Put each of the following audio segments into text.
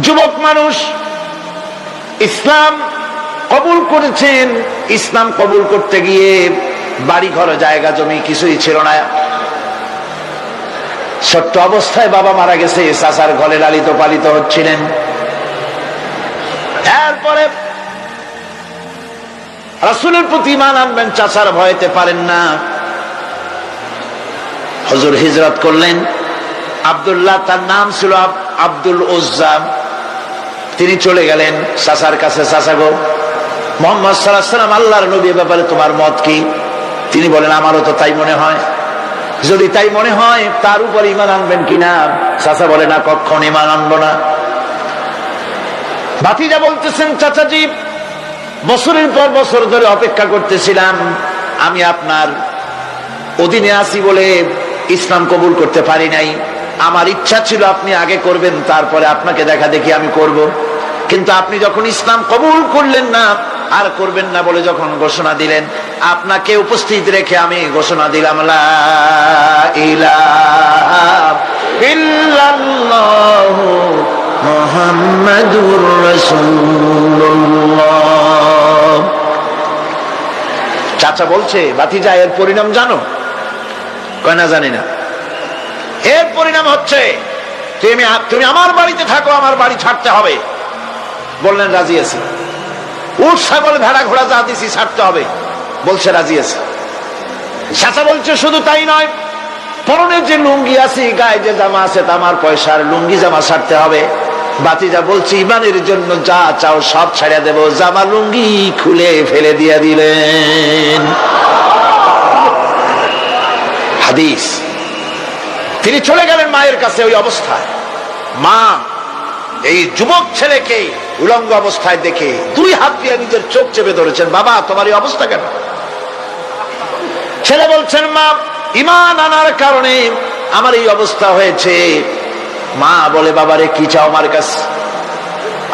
যুবক মানুষ, ইসলাম কবুল করেছেন। ইসলাম কবুল করতে গিয়ে বাড়ি ঘর জায়গা জমি কিছুই ছিল না। ছোট্ট অবস্থায় বাবা মারা গেছে, চাচার ঘরে লালিত পালিত হচ্ছিলেন। এরপরে রাসুলের প্রতি মান আনবেন, চাচার ভয়তে পারেন না। হজুর হিজরত করলেন। আবদুল্লাহ, তার নাম ছিল আব্দুল ওজ্জাম। তিনি চলে গেলেন চাচার কাছে, চাচা গো, মোহাম্মদ সাল্লাহ সাল্লাম আল্লাহর নবী এ ব্যাপারে তোমার মত কি? তিনি বলেন, আমারও তো তাই মনে হয়। যদি তাই মনে হয়, তার উপর ইমান আনবেন কিনা চাচা বলে, না, কখন ইমান আনব না। ভাতিজা বলতেছেন, চাচাজি, বছরের পর বছর ধরে অপেক্ষা করতেছিলাম। আমি আপনার অধীনে আসি বলে ইসলাম কবুল করতে পারি নাই। আমার ইচ্ছা ছিল আপনি আগে করবেন, তারপরে আপনাকে দেখা দেখি আমি করব। কিন্তু আপনি যখন ইসলাম কবুল করলেন না, আর করবেন না বলে যখন ঘোষণা দিলেন, আপনাকে উপস্থিত রেখে আমি ঘোষণা দিলাম চাচা বলছে বাতিজা এর পরিণাম জানো? কয়, না, জানি না। এর পরিণাম হচ্ছে, তুমি তুমি আমার বাড়িতে থাকো, আমার বাড়ি ছাড়তে হবে। বললেন, রাজি আছি। উঠ ছাগল ভেড়া ঘোড়া যা দিছি, ছাড়তে হবে। বলছে, রাজি আছে। চাচা বলছে, শুধু তাই নয় পরনের যে লুঙ্গি আছে, গায়ে যে জামা আছে তামার পয়সার লুঙ্গি জামা ছাড়তে হবে। বাতিজা বলছি, ইমানের জন্য যা চাও, সব ছেড়ে দেব। জামা লুঙ্গি খুলে ফেলে দিয়ে দিলেন। হাদিস। তিনি চলে গেলেন মায়ের কাছে, ওই অবস্থায়। মা এই যুবক ছেলেকে উলঙ্গ অবস্থায় দেখে দুই হাত দিয়ে নিজের চোখ চেপে ধরেছেন, বাবা, তোমার এই অবস্থা কেন? ছেলে বলছেন, মা, ইমান আনার কারণে আমার এই অবস্থা হয়েছে। মা বলে, বাবারে, কি চাও আমার কাছে?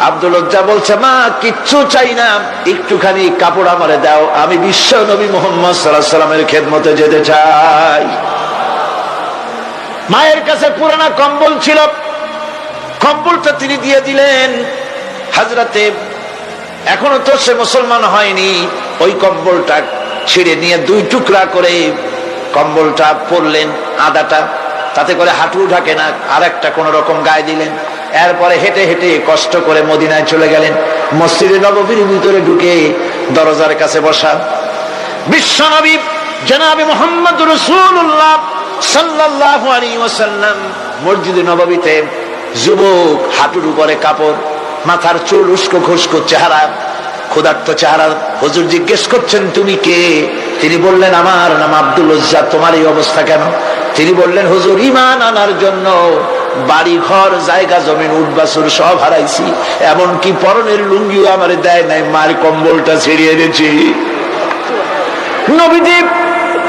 আব্দুল লজ্জা বলছে, মা, কিচ্ছু চাই না, একটুখানি কাপড় আমারে দাও, আমি বিশ্ব নবী মোহাম্মদ সাল্লাহ সাল্লামের খেদমতে যেতে চাই। মায়ের কাছে পুরানা কম্বল ছিল কম্বলটা তিনি দিয়ে দিলেন। হাজরাতে এখনও তো সে মুসলমান হয়নি। ওই কম্বলটা ছিঁড়ে নিয়ে দুই টুকরা করে কম্বলটা পরলেন আদাটা। তাতে করে হাঁটু ঢাকে না আর একটা কোন রকম গায়ে দিলেন। এরপরে হেঁটে হেঁটে কষ্ট করে মদিনায় চলে গেলেন। মসজিদে নববীর ভিতরে ঢুকে দরজার কাছে বসা। বিশ্বনবী জনাবি মোহাম্মদ রসুল্লাহ সাল্লাল্লাহু আলাইহি ওয়াসাল্লাম মসজিদে নববীতে যুবক হাঁটুর উপরে কাপড়, মাথার চুল উস্কো খুস্কো চেহারা। ক্ষুধার্ত চেহারা হুজুর জিজ্ঞেস করছেন, তুমি কে? তিনি বললেন, আমার নাম আব্দুল উজ্জা তোমার এই অবস্থা কেন? তিনি বললেন, হুজুর, ইমান আনার জন্য বাড়ি ঘর জায়গা, জমিন উঠবাসুর সব হারাইছি। এমনকি পরনের লুঙ্গিও আমার দেয় নাই, মার কম্বলটা ছিড়িয়ে এনেছি। নবীজি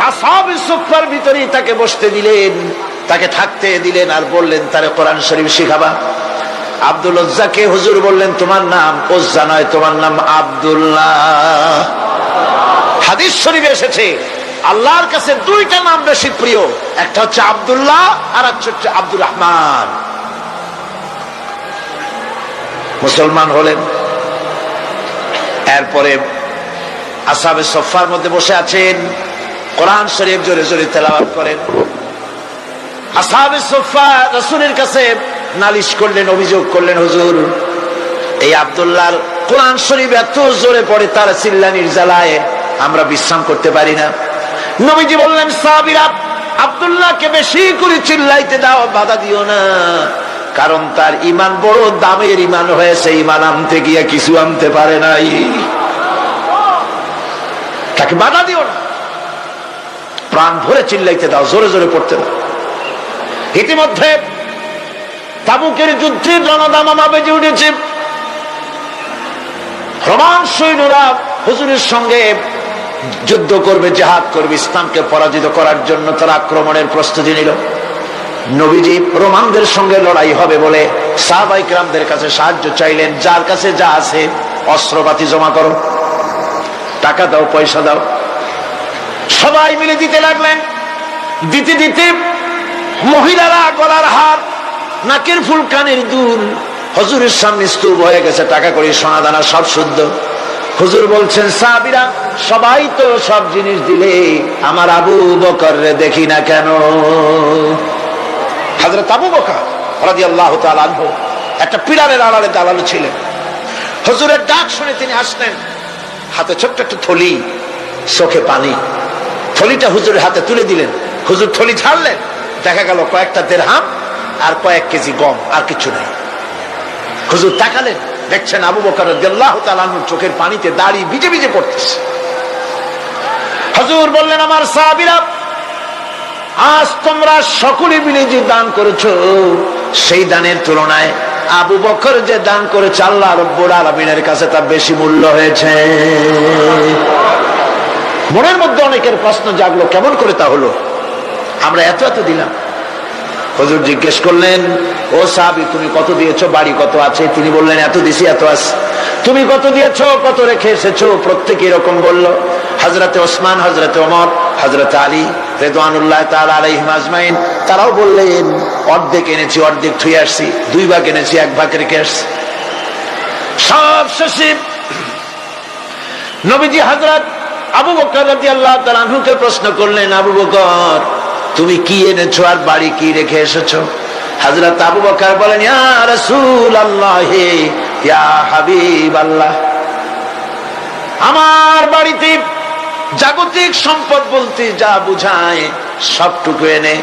আসাবে সুফার ভিতরেই তাকে বসতে দিলেন। তাকে থাকতে দিলেন আর বললেন, তারে কোরআন শরীফ শিখাবা। আব্দুল ওজ্জাকে হুজুর বললেন, তোমার নাম ওজ্জা নয়, তোমার নাম আব্দুল্লাহ। হাদিস শরীফ এসেছে, আল্লাহর কাছে দুইটা নাম বেশি প্রিয়। একটা হচ্ছে আব্দুল্লাহ, আর একটা হচ্ছে আব্দুর রহমান। মুসলমান হলেন। এরপরে আসাবে সফার মধ্যে বসে আছেন। কোরআন শরীফ জোরে জোরে তেলাওয়াত করেন। কাছে নালিশ করলেন, অভিযোগ করলেন, হুজুর, এই কোরআন শরীফ এত জোরে পড়ে তার চিল্লানির জ্বালায় আমরা বিশ্রাম করতে পারি না। নবীজি বললেন, সাহাবিরা, আবদুল্লাহকে বেশি করে চিল্লাইতে দাও, বাধা দিও না। কারণ তার ইমান বড় দামের ইমান হয়েছে ইমান আনতে গিয়ে কিছু আনতে পারে নাই। তাকে বাধা দিও না। প্রাণ ভরে চিল্লাইতে দাও, জোরে জোরে পড়তে দাও। ইতিমধ্যে তাবুকের যুদ্ধে জনদামামা বেজে উঠেছে। রোমান সৈন্যরা হুজুরের সঙ্গে যুদ্ধ করবে, জেহাদ করবে, ইসলামকে পরাজিত করার জন্য তারা আক্রমণের প্রস্তুতি নিল। নবীজি রোমানদের সঙ্গে লড়াই হবে বলে সাহাবাই গ্রামদের কাছে সাহায্য চাইলেন, যার কাছে যা আছে, অস্ত্রপাতি জমা করো, টাকা দাও, পয়সা দাও। সবাই মিলে দিতে লাগলেন। দিতে দিতে মহিলারা গলার হার, নাকের ফুল কানের দুল। হজুরের সামনে স্তূপ হয়ে গেছে, টাকা করি সোনা দানা সব শুদ্ধ। হুজুর বলছেন সাবিরা সবাই তো সব জিনিস দিলে আমার আবু বকর দেখি না কেন? হাজরত আবু বকর রাজি আল্লাহ আনহু একটা পিলারের আড়ালে দালালু ছিলেন। হুজুরের ডাক শুনে তিনি আসলেন হাতে ছোট্ট একটা থলি, চোখে পানি। থলিটা হুজুরের হাতে তুলে দিলেন। হুজুর থলি ছাড়লেন দেখা গেল কয়েকটা দেড়হাম আর কয়েক কেজি গম, আর কিছু নেই। হুজুর তাকালেন, দেখছেন আবু বকর চোখের পানিতে দাড়ি ভিজে ভিজে পড়তেছে। হুজুর বললেন, আমার সাহাবিরা, আজ তোমরা সকলে মিলে যে দান করেছ, সেই দানের তুলনায় আবু বকর যে দান করেছে, আল্লাহ রব্বুর আলমিনের কাছে তা বেশি মূল্য হয়েছে। মনের মধ্যে অনেকের প্রশ্ন জাগলো, কেমন করে তা হলো? আমরা এত এত দিলাম। হজুর জিজ্ঞেস করলেন, ও সাহাবি, তুমি কত দিয়েছ? বাড়ি কত আছে? তিনি বললেন, এত দিছি, এত আছে তুমি কত দিয়েছ? কত রেখে এসেছ? প্রত্যেকে এরকম বলল হজরতে ওসমান হজরতে ওমর হজরত আলী রেদওয়ানুল্লাহ তাআলা আলাইহিম আজমাইন। তারাও বললেন, অর্ধেক এনেছি, অর্ধেক থুয়ে আসছি। দুই ভাগ এনেছি, এক ভাগ রেখে আসছি। সব শেষে নবীজি হজরত আবু বকর রাদিয়াল্লাহু তাআলা আনহুকে প্রশ্ন করলেন, আবু বকর তুমি কি এনেছো আর বাড়ি কি রেখে এসেছ? হজরত আবু বকর বলেন আমার বাড়িতে জাগতিক সম্পদ বলতে যা বুঝায়, সবটুকু এনে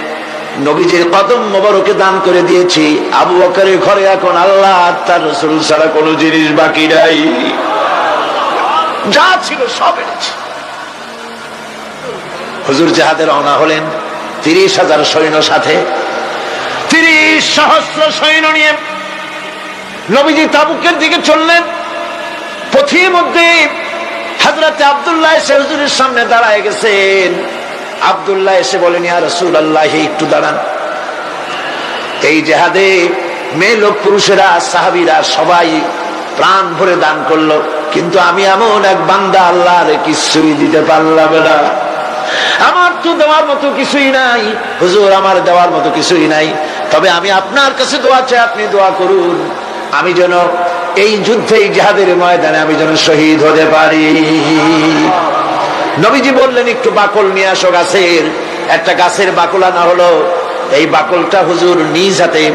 নবীজির কদম মোবারকে দান করে দিয়েছি। আবু বকরের ঘরে এখন আল্লাহ তার রসুল ছাড়া কোনো জিনিস বাকি নাই। যা ছিল সব এনেছি। হুজুর জাহাদে রওনা হলেন তিরিশ হাজার সৈন্য সাথে। তিরিশ সহস্র সৈন্য নিয়ে নবীজি তাবুকের দিকে চললেন। পথির মধ্যে হাজরাতে আবদুল্লাহ এসে হুজুরের সামনে দাঁড়ায় গেছেন। আবদুল্লাহ এসে বলেন, ইয়া রসুল আল্লাহ একটু দাঁড়ান। এই জেহাদে মেয়ে লোক পুরুষেরা, সাহাবিরা সবাই প্রাণ ভরে দান করল। কিন্তু আমি এমন এক বান্দা, আল্লাহরে কিছুই দিতে পারলাম না। আমার তো দেওয়ার মতো কিছুই নাই। হুজুর, আমার দেওয়ার মতো কিছুই নাই। তবে আমি আপনার কাছে দোয়া চাই, আপনি দোয়া করুন। আমি যেন এই যুদ্ধে, এই জাহাদের ময়দানে আমি যেন শহীদ হতে পারি। নবীজি বললেন, একটু বাকল নিয়ে আসো গাছের। একটা গাছের বাকল আনা হলো। এই বাকলটা হুজুর নিজ হাতে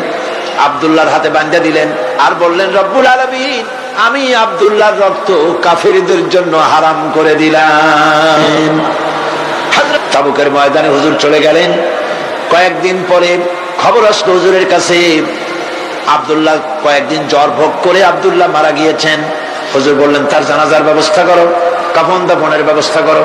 আবদুল্লাহর হাতে বান্ধা দিলেন। আর বললেন, রব্বুল আলমিন, আমি আবদুল্লাহর রক্ত কাফেরদের জন্য হারাম করে দিলাম। তাবুকের ময়দানে হুজুর চলে গেলেন। কয়েকদিন পরে খবর আসলো হুজুরের কাছে, আবদুল্লাহ কয়েকদিন জ্বর ভোগ করে আবদুল্লাহ মারা গিয়েছেন। হুজুর বললেন, তার জানাজার ব্যবস্থা করো, কাফন দাফনের ব্যবস্থা করো।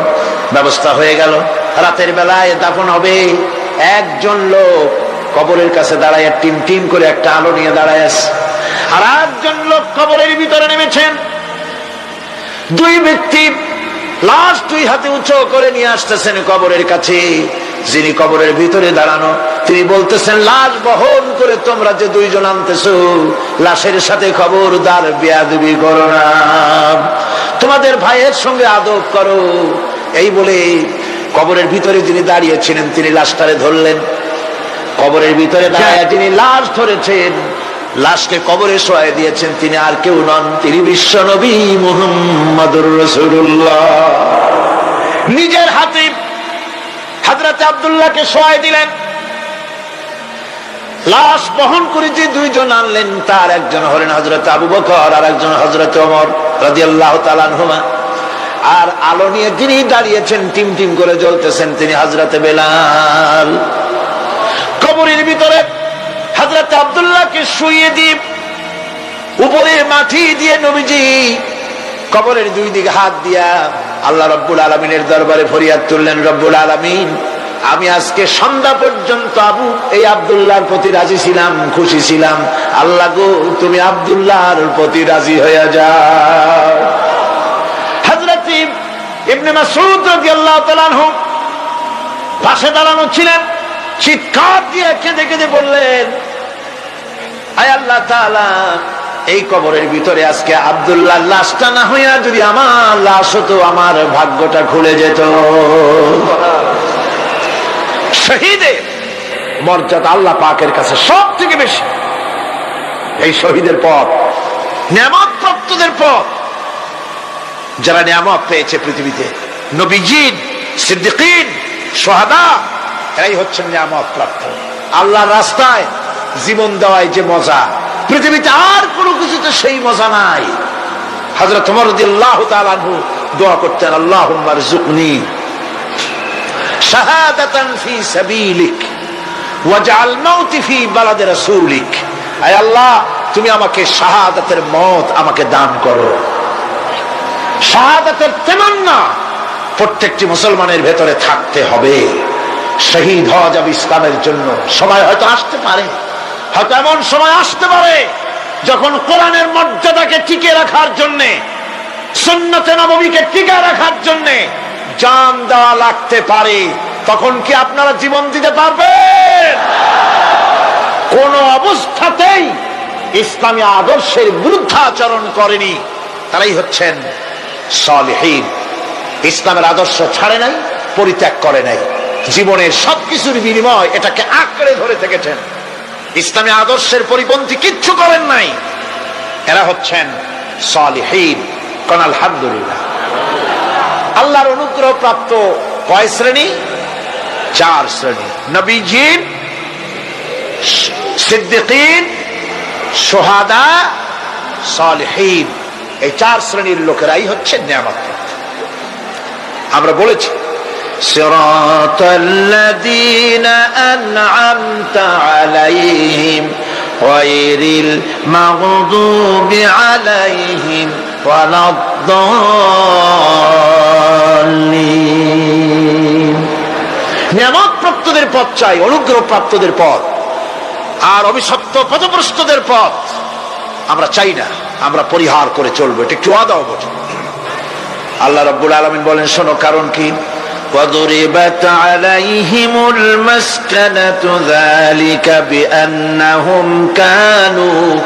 ব্যবস্থা হয়ে গেল। রাতের বেলায় দাফন হবে। একজন লোক কবরের কাছে দাঁড়ায় টিম টিম করে একটা আলো নিয়ে দাঁড়ায় আর একজন লোক কবরের ভিতরে নেমেছেন। দুই ব্যক্তি লাশ দুই হাতে উঁচু করে নিয়ে আসতেছেন কবরের কাছে। যিনি কবরের ভিতরে দাঁড়ানো তিনি বলতেছেন লাশ বহন করে তোমরা যে দুইজন আনতেছো লাশের সাথে খবরদার বেয়াদবি করো না। তোমাদের ভাইয়ের সঙ্গে আদব করো। এই বলে কবরের ভিতরে যিনি দাঁড়িয়েছিলেন তিনি লাশটারে ধরলেন। কবরের ভিতরে দাঁড়ায় তিনি লাশ ধরেছেন লাশকে কবরে শোয়াই দিয়েছেন তিনি, আর কেউ নন তিনি বিশ্ব নবী মোহাম্মদুর রসুল্লাহ নিজের হাতে হাজরাতে আবদুল্লাহকে শোয়াই দিলেন। লাশ বহন করে যে দুইজন আনলেন, তার একজন হলেন হজরত আবু বকর, আর একজন হজরত অমর রাজিয়াল্লাহ তালানহুমা আর আলো নিয়ে তিনি দাঁড়িয়েছেন টিম টিম করে জ্বলতেছেন তিনি হজরতে বেলাল। কবরের ভিতরে হাজরত আবদুল্লাহকে শুয়ে দিয়ে উপরে মাটি দিয়ে নবীজি কবরের দুই দিকে হাত দিয়া আল্লাহ রব্বুল আলমিনের দরবারে ফরিয়াদ তুললেন, রব্বুল আলমিন, আমি আজকে সন্ধ্যা পর্যন্ত আবু, এই আবদুল্লাহর প্রতি রাজি ছিলাম, খুশি ছিলাম। আল্লাহ গো, তুমি আবদুল্লাহর প্রতি রাজি হয়ে যাও। হজরত ইবনে মাসুদ রাদিয়াল্লাহু তাআলা পাশে দাঁড়ানো ছিলেন, চিৎকার দিয়ে কেঁদে কেঁদে বললেন আল্লাহ এই কবরের ভিতরে আজকে আব্দুল্লাহ লাশটা না হইয়া যদি আমার লাশ হতো, আমার ভাগ্যটা খুলে যেত। শহীদের মর্যাদা আল্লাহ পাকের কাছে সব থেকে বেশি। এই শহীদের পথ নিয়ামত প্রাপ্তদের পথ। যারা নিয়ামত পেয়েছে পৃথিবীতে, নবীজিন, সিদ্দিকিন, সোহাদা, এরাই হচ্ছেন নিয়ামত প্রাপ্ত আল্লাহর রাস্তায় জীবন দেওয়ায় যে মজা। পৃথিবীতে আর কোনো কিছুতে সেই মজা নাই। হাজরত তোমার আল্লাহ তালানহু দোয়া করতেন আল্লাহ জুকনি তুমি আমাকে মত আমাকে দান করো। প্রত্যেকটি মুসলমানের ভেতরে থাকতে হবে। শহীদ হওয়া যাবে ইসলামের জন্য। সবাই হয়তো আসতে পারে। হয়তো এমন সময় আসতে পারে যখন কোরআনের মর্যাদাকে টিকে রাখার জন্য, সুন্নতে নবমীকে টিকে রাখার জন্য জান দেওয়া লাগতে পারে, তখন কি আপনারা জীবন দিতে পারবেন? কোন অবস্থাতেই ইসলামী আদর্শের বিরুদ্ধাচরণ করেনি। তারাই হচ্ছেন সলহীন। ইসলামের আদর্শ ছাড়ে নাই, পরিত্যাগ করে নাই। জীবনের সবকিছুর বিনিময় এটাকে আঁকড়ে ধরে থেকেছেন। ইসলামী আদর্শের পরিপন্থী কিচ্ছু করেন নাই। এরা হচ্ছেন আলহামদুলিল্লাহ। আল্লাহর অনুগ্রহ প্রাপ্ত কয় শ্রেণি? চার শ্রেণি। নবীজিন সিদ্দিকিন সোহাদা, সলহীন। এই চার শ্রেণির লোকেরাই হচ্ছে নিয়ামত আমরা বলেছি صراط الذين أنعمت عليهم غير المغضوب عليهم ولا الضالين নিয়ামত প্রাপ্তদের পথ চাই অনুগ্রহ প্রাপ্তদের পথ আর অভিশপ্ত পথপ্রস্তদের পথ আমরা চাই না আমরা পরিহার করে চলবো এটা একটু আদাও বটে আল্লাহ রব্বুল আলমিন বলেন শোনো কারণ কি وضربت عليهم المسكنة ذلك بأنهم كانوا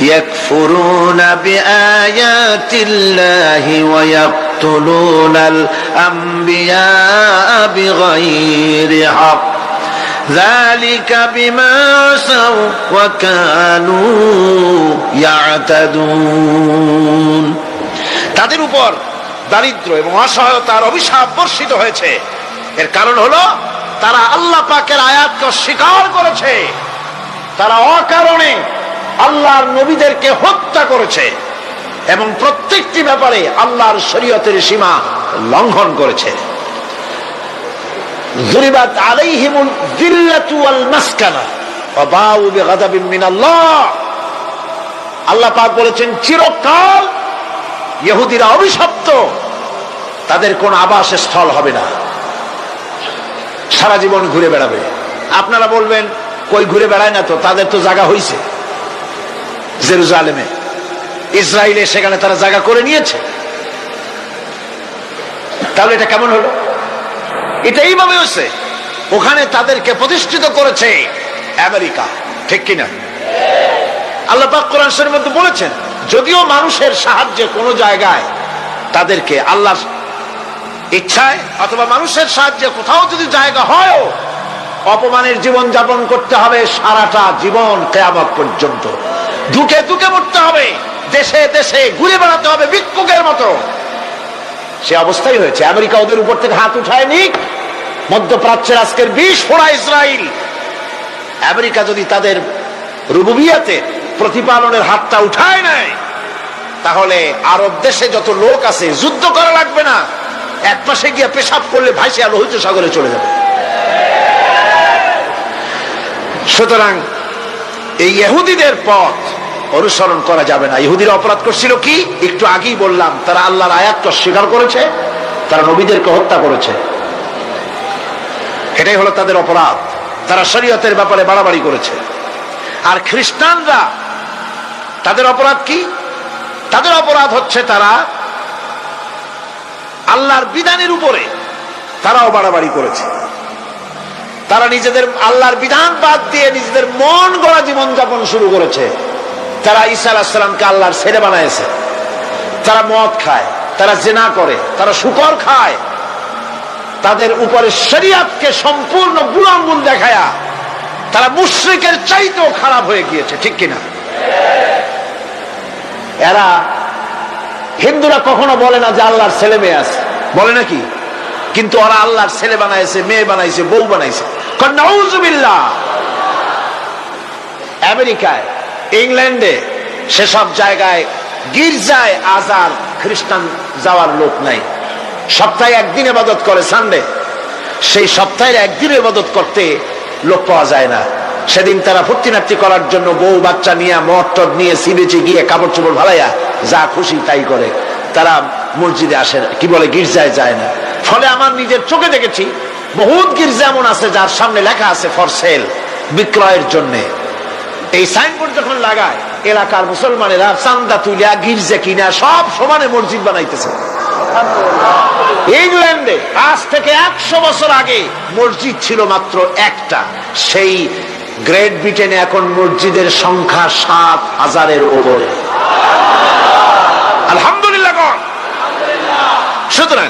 يكفرون بآيات الله ويقتلون الأنبياء بغير حق ذلك بما عصوا وكانوا يعتدون তাদের উপর দারিদ্র এবং অসহায়তার অভিশাপ বর্ষিত হয়েছে। এর কারণ হলো, তারা আল্লাহ পাকের আয়াতকে অস্বীকার করেছে। তারা অকারণে আল্লাহর নবীদেরকে হত্যা করেছে এবং প্রত্যেকটি ব্যাপারে আল্লাহর শরীয়তের সীমা লঙ্ঘন করেছে। আল্লাহ পাক বলেছেন, চিরকাল ইহুদিরা অভিশপ্ত তাদের কোন আবাস স্থল হবে না। সারা জীবন ঘুরে বেড়াবে। আপনারা বলবেন, কই ঘুরে বেড়ায় না তো? তাদের তো জায়গা হইছে। জেরুজালেমে। ইসরায়েলে সেখানে তারা জায়গা করে নিয়েছে। তাহলে এটা কেমন হলো? এটা এইভাবে হয়েছে ওখানে তাদেরকে প্রতিষ্ঠিত করেছে আমেরিকা। ঠিক কিনা? আল্লাহ পাক কোরআন শরীফের মধ্যে বলেছেন, যদিও মানুষের সাহায্যে কোনো জায়গায় তাদেরকে আল্লাহ ইচ্ছায় অথবা মানুষের সাহায্যে কোথাও যদি জায়গা হয় অপমানের জীবন যাপন করতে হবে সারাটা জীবন কেয়ামত পর্যন্ত। দুকে দুকে মরতে হবে, দেশে দেশে ঘুরে বেড়াতে হবে ভিক্ষুকের মতো। সে অবস্থাই হয়েছে। আমেরিকা ওদের উপর থেকে হাত উঠায় নিক মধ্যপ্রাচ্যের আজকের বিষ ফোড়া ইসরায়েল আমেরিকা যদি তাদের রুবুবিয়াতে প্রতিপালনের হাতটা উঠায় নেয়, তাহলে আরব দেশে যত লোক আছে, যুদ্ধ করা লাগবে না। এক পাশে গিয়ে পেশাব করলে ভাইসে আর লোহিত সাগরে চলে যাবে। সুতরাং এই ইহুদিদের পথ অনুসরণ করা যাবে না। ইহুদিরা অপরাধ করছিল কি? একটু আগেই বললাম, তারা আল্লাহর আয়াতকে অস্বীকার করেছে, তারা নবীদেরকে হত্যা করেছে। এটাই হলো তাদের অপরাধ। তারা শরীয়তের ব্যাপারে বাড়াবাড়ি করেছে। আর খ্রিস্টানরা, তাদের অপরাধ কি? তাদের অপরাধ হচ্ছে তারা আল্লাহর বিধানের উপরে তারাও বাড়াবাড়ি করেছে। তারা নিজেদের আল্লাহর বিধান বাদ দিয়ে নিজেদের মন গড়া জীবন যাপন শুরু করেছে। তারা ঈসা আলাহিসামকে আল্লাহর ছেলে বানাইছে। তারা মদ খায়, তারা জেনা করে, তারা শুকর খায়। তাদের উপরে শরিয়াতকে সম্পূর্ণ বুড়াঙ্গুল দেখায়া তারা মুশ্রিকের চাইতেও খারাপ হয়ে গিয়েছে, ঠিক কিনা? এরা হিন্দুরা কখনো বলে না যে আল্লাহর ছেলে মেয়ে আছে। বলে নাকি? কিন্তু ওরা আল্লাহর ছেলে বানাইছে, মেয়ে বানাইছে, বউ বানাইছে। আমেরিকায়, ইংল্যান্ডে সেসব জায়গায় গির্জায় আজার খ্রিস্টান যাওয়ার লোক নাই। সপ্তাহে একদিন ইবাদত করে, সানডে। সেই সপ্তাহের একদিন ইবাদত করতে লোক পাওয়া যায় না। সেদিন তারা ফুর্তিনার্তি করার জন্য বউ বাচ্চা নিয়ে মদ নিয়ে, সিবেচে গিয়ে কাপড় চোপড় ভালাইয়া যা খুশি তাই করে। তারা মসজিদে আসে কি বলে, গির্জায় যায় না। ফলে আমার নিজের চোখে দেখেছি, বহুত গির্জা এমন আছে যার সামনে লেখা আছে ফর সেল বিক্রয়ের জন্য। এই সাইনবোর্ড যখন লাগায়, এলাকার মুসলমানেরা চান্দা তুলিয়া গির্জা কিনা সব সমানে মসজিদ বানাইতেছে। ইংল্যান্ডে আজ থেকে একশো বছর আগে মসজিদ ছিল মাত্র একটা। সেই গ্রেট ব্রিটেনে এখন মসজিদের সংখ্যা সাত হাজারের উপরে। আলহামদুলিল্লাহ কন সুতরাং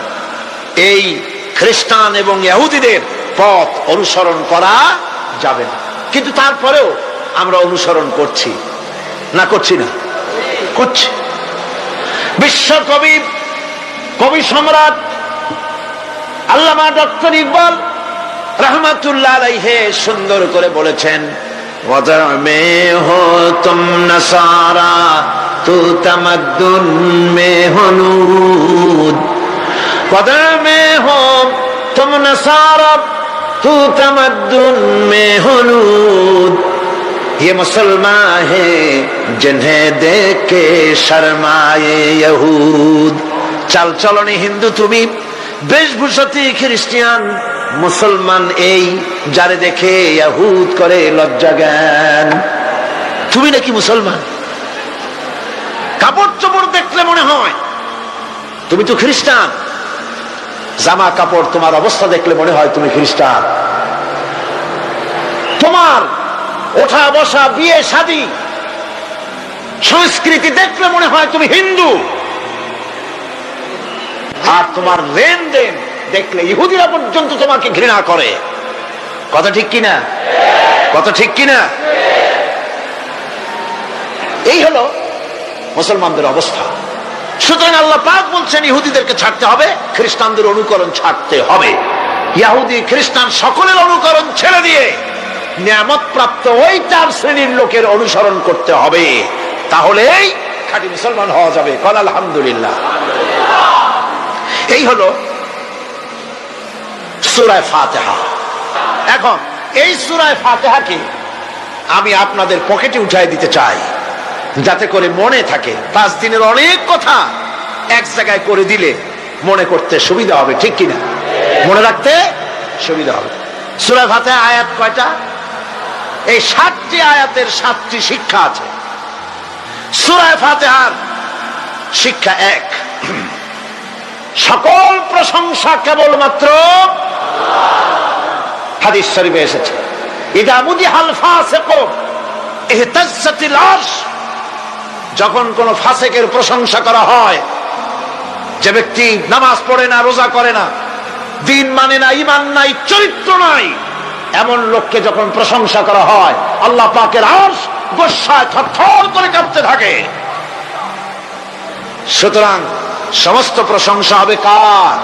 এই খ্রিস্টান এবং ইহুদিদের পথ অনুসরণ করা যাবে না। কিন্তু তারপরেও আমরা অনুসরণ করছি। না করছি না। করছি। বিশ্ব কবি কবি সম্রাট আল্লামা ডক্টর ইকবাল রহমাতুল্লাহ আলাইহে সুন্দর করে বলেছেন মে হো তুম নসারা तू तमद्दुन में हो नूद वदर में हो तुम नसारा तू तमद्दुन में हो नूद ये मुसलमान है जिन्हें देख के शर्माए यहूद চাল চলনে হিন্দু তুমি বেশভূষাতে খ্রিস্টিয়ান মুসলমান এই যারে দেখে ইয়াহুদ করে লজ্জা জ্ঞান তুমি নাকি মুসলমান কাপড় চোপড় দেখলে মনে হয়। তুমি তো খ্রিস্টান। জামা কাপড় তোমার অবস্থা দেখলে মনে হয় তুমি খ্রিস্টান। তোমার ওঠা, বসা, বিয়ে, শাদী, সংস্কৃতি দেখলে মনে হয় তুমি হিন্দু। আর তোমার লেনদেন দেখলে ইহুদিরা পর্যন্ত তোমাকে ঘৃণা করে। কথা ঠিক কিনা? কথা ঠিক কিনা? এই হলো মুসলমানদের অবস্থা। সুতরাং আল্লাহ পাক বলছেন, ইহুদিদেরকে ছাড়তে হবে, খ্রিস্টানদের অনুকরণ ছাড়তে হবে। ইহুদি খ্রিস্টান সকলের অনুকরণ ছেড়ে দিয়ে নিয়ামত প্রাপ্ত ওই চার শ্রেণির লোকের অনুসরণ করতে হবে। তাহলেই খাঁটি মুসলমান হওয়া যাবে। কল আলহামদুলিল্লাহ। এই হলো সুরায় ফাতেহা। এখন, এই সুরায় ফাতেহাকে আমি আপনাদের পকেটে উঠাই দিতে চাই। যাতে করে মনে থাকে। পাঁচ দিনের অনেক কথা এক জায়গায় করে দিলে মনে করতে সুবিধা হবে, ঠিক কিনা? মনে রাখতে সুবিধা হবে। সুরায় ফাতেহা আয়াত কয়টা? এই সাতটি আয়াতের সাতটি শিক্ষা আছে। শিক্ষা এক। সকল প্রশংসা কেবলমাত্র হাদিস শরীফে এসেছে। ইদা মুদি হালফা এহতাজ্জাতিল আরশ। যখন কোন ফাসেকের প্রশংসা করা হয়, যে ব্যক্তি নামাজ পড়ে না, রোজা করে না, দিন মানে না ইমান নাই, চরিত্র নাই, এমন লোককে যখন প্রশংসা করা হয়, আল্লাহ পাকের আর্শ গোসায় করে থাকে। সুতরাং সমস্ত প্রশংসা হবে কার?